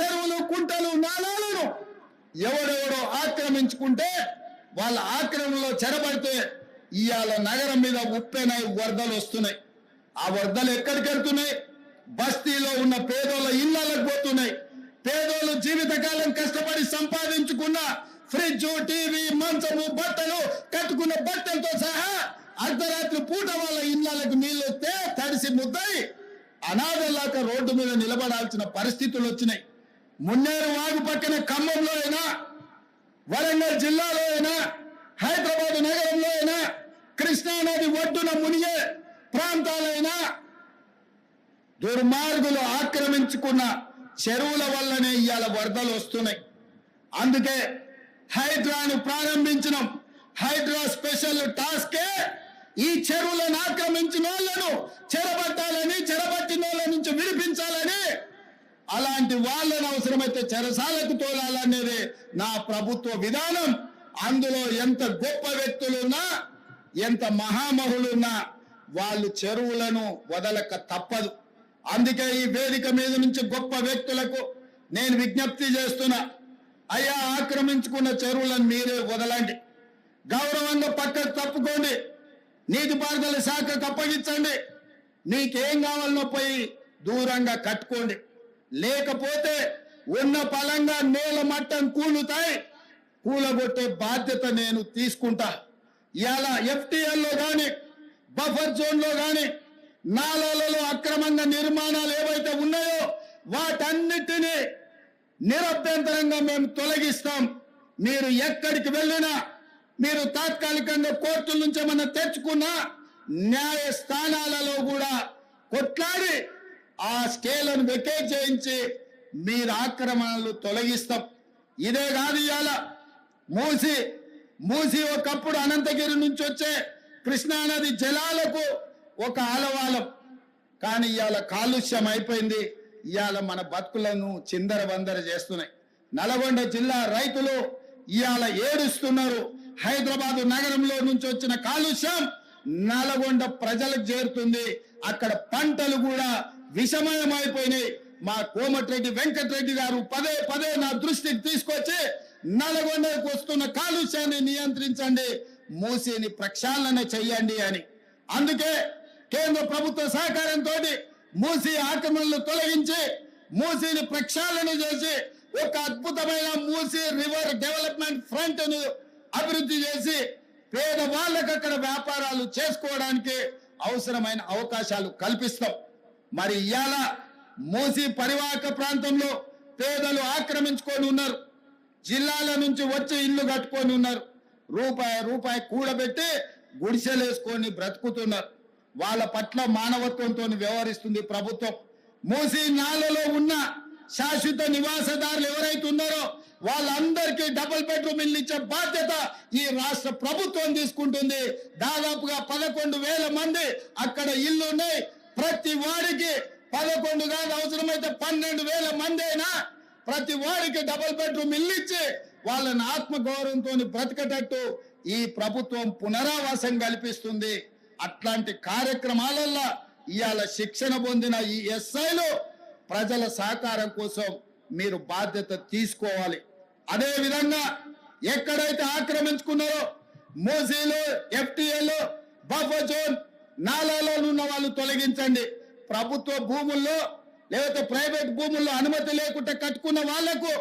చెరువులు కుంటలు నాలాలను ఎవడెవడో ఆక్రమించుకుంటే వాళ్ళ ఆక్రమణలో చెరబడితే ఇవాళ నగరం మీద ఉప్పెనై వరదలు వస్తున్నాయి. ఆ వరదలు ఎక్కడికి వెళ్తున్నాయి? బస్తీలో ఉన్న పేదోళ్ళ ఇళ్ళకు పోతున్నాయి. పేదోళ్ళు జీవితకాలం కష్టపడి సంపాదించుకున్న ఫ్రిడ్జ్ టీవీ మంచము బట్టలు కట్టుకున్న బట్టలతో సహా అర్ధరాత్రి పూట వాళ్ళ ఇళ్ళకు నీళ్ళు వస్తే తడిసి ముద్దయి అనాథలాక రోడ్డు మీద నిలబడాల్సిన పరిస్థితులు వచ్చినాయి. మున్నేరు వాగు పక్కన ఖమ్మంలో అయినా వరంగల్ జిల్లాలో అయినా హైదరాబాద్ నగరంలో అయినా కృష్ణానది ఒడ్డున మునిగే ప్రాంతాలైనా దుర్మార్గులు ఆక్రమించుకున్న చెరువుల వల్లనే ఇవాళ వరదలు వస్తున్నాయి. అందుకే హైడ్రాను ప్రారంభించినాం. హైడ్రా స్పెషల్ టాస్కే ఈ చెరువులను ఆక్రమించిన వాళ్ళను చెరబట్టాలని చెరబట్టిన వాళ్ళ నుంచి విడిపించాలని అలాంటి వాళ్ళని అవసరమైతే చెరసాలకు తోలాలనేది నా ప్రభుత్వ విధానం. అందులో ఎంత గొప్ప వ్యక్తులున్నా ఎంత మహామహులున్నా వాళ్ళు చెరువులను వదలక తప్పదు. అందుకే ఈ వేదిక మీద నుంచి గొప్ప వ్యక్తులకు నేను విజ్ఞప్తి చేస్తున్నా అయ్యా ఆక్రమించుకున్న చెరువులను మీరే వదలండి. గౌరవంగా పక్కకు తప్పుకోండి. నీటిపారుదల శాఖకు అప్పగించండి. నీకేం కావాలనో పోయి దూరంగా కట్టుకోండి. లేకపోతే ఉన్న పలంగా నేల మట్టం కూలుతాయి. కూలగొట్టే బాధ్యత నేను తీసుకుంటా. ఇలా ఎఫ్టీఎల్లో కానీ బఫర్ జోన్లో కానీ నాలాలలో అక్రమంగా నిర్మాణాలు ఏవైతే ఉన్నాయో వాటన్నిటినీ నిరభ్యంతరంగా మేము తొలగిస్తాం. మీరు ఎక్కడికి వెళ్ళినా మీరు తాత్కాలికంగా కోర్టుల నుంచి ఏమన్నా తెచ్చుకున్నా న్యాయ స్థానాలలో కూడా కొట్లాడి ఆ స్కేలను వెకేట్ చేయించి మీరు ఆక్రమణలు తొలగిస్తాం. ఇదే కాదు ఇవాళ మూసి మూసి ఒకప్పుడు అనంతగిరి నుంచి వచ్చే కృష్ణానది జలాలకు ఒక ఆలవాలం. కానీ ఇవాళ కాలుష్యం అయిపోయింది. ఇవాళ మన బతుకులను చిందర బందర చేస్తున్నాయి. నల్గొండ జిల్లా రైతులు ఇవాళ ఏడుస్తున్నారు. హైదరాబాద్ నగరంలో నుంచి వచ్చిన కాలుష్యం నల్గొండ ప్రజలకు చేరుతుంది. అక్కడ పంటలు కూడా విషమయం అయిపోయినాయి మా కోమటిరెడ్డి వెంకటరెడ్డి గారు పదే పదే నా దృష్టికి తీసుకొచ్చి నల్గొండకు వస్తున్న కాలుష్యాన్ని నియంత్రించండి మూసిని ప్రక్షాళన చెయ్యండి అని. అందుకే కేంద్ర ప్రభుత్వ సహకారంతో మూసి ఆక్రమణలు తొలగించి మూసిని ప్రక్షాళన చేసి ఒక అద్భుతమైన మూసి రివర్ డెవలప్మెంట్ ఫ్రంట్ను అభివృద్ధి చేసి పేద వాళ్ళకు అక్కడ వ్యాపారాలు చేసుకోవడానికి అవసరమైన అవకాశాలు కల్పిస్తాం. మరి ఇవాళ మూసి పరివాహక ప్రాంతంలో పేదలు ఆక్రమించుకొని ఉన్నారు. జిల్లాల నుంచి వచ్చి ఇల్లు కట్టుకొని ఉన్నారు. రూపాయి రూపాయి కూడబెట్టి గుడిసెలేసుకొని బ్రతుకుతున్నారు. వాళ్ళ పట్ల మానవత్వంతో వ్యవహరిస్తుంది ప్రభుత్వం. మూసి నాలలో ఉన్న శాశ్వత నివాసదారులు ఎవరైతే ఉన్నారో వాళ్ళందరికీ డబుల్ బెడ్రూమ్ ఇల్లు ఇచ్చే బాధ్యత ఈ రాష్ట్ర ప్రభుత్వం తీసుకుంటుంది. దాదాపుగా పదకొండు వేల మంది అక్కడ ఇల్లు ఉన్నాయి ప్రతి వాడికి పదకొండు కాదు అవసరమైతే పన్నెండు వేల మంది అయినా ప్రతి వాడికి డబుల్ బెడ్రూమ్ ఇల్లు ఇచ్చి వాళ్ళని ఆత్మగౌరవంతో బ్రతకటట్టు ఈ ప్రభుత్వం పునరావాసం కల్పిస్తుంది. అట్లాంటి కార్యక్రమాలల్లో ఇవాళ శిక్షణ పొందిన ఈ ఎస్ఐలు ప్రజల సహకారం కోసం మీరు బాధ్యత తీసుకోవాలి. అదే విధంగా ఎక్కడైతే ఆక్రమించుకున్నారో మోసీలు ఎఫ్టీఏలు బఫర్ జోన్ నాలాలో ఉన్న వాళ్ళు తొలగించండి. ప్రభుత్వ భూముల్లో లేకపోతే ప్రైవేట్ భూముల్లో అనుమతి లేకుండా కట్టుకున్న వాళ్ళకు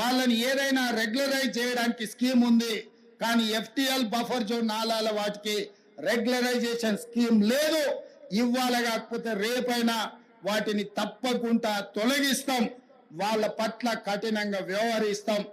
వాళ్ళని ఏదైనా రెగ్యులరైజ్ చేయడానికి స్కీమ్ ఉంది. కానీ ఎఫ్టిఎల్ బఫర్ జోన్ నాలాల వాటికి రెగ్యులరైజేషన్ స్కీమ్ లేదు. ఇవ్వాలి కాకపోతే రేపైనా వాటిని తప్పకుండా తొలగిస్తాం. వాళ్ళ పట్ల కఠినంగా వ్యవహరిస్తాం.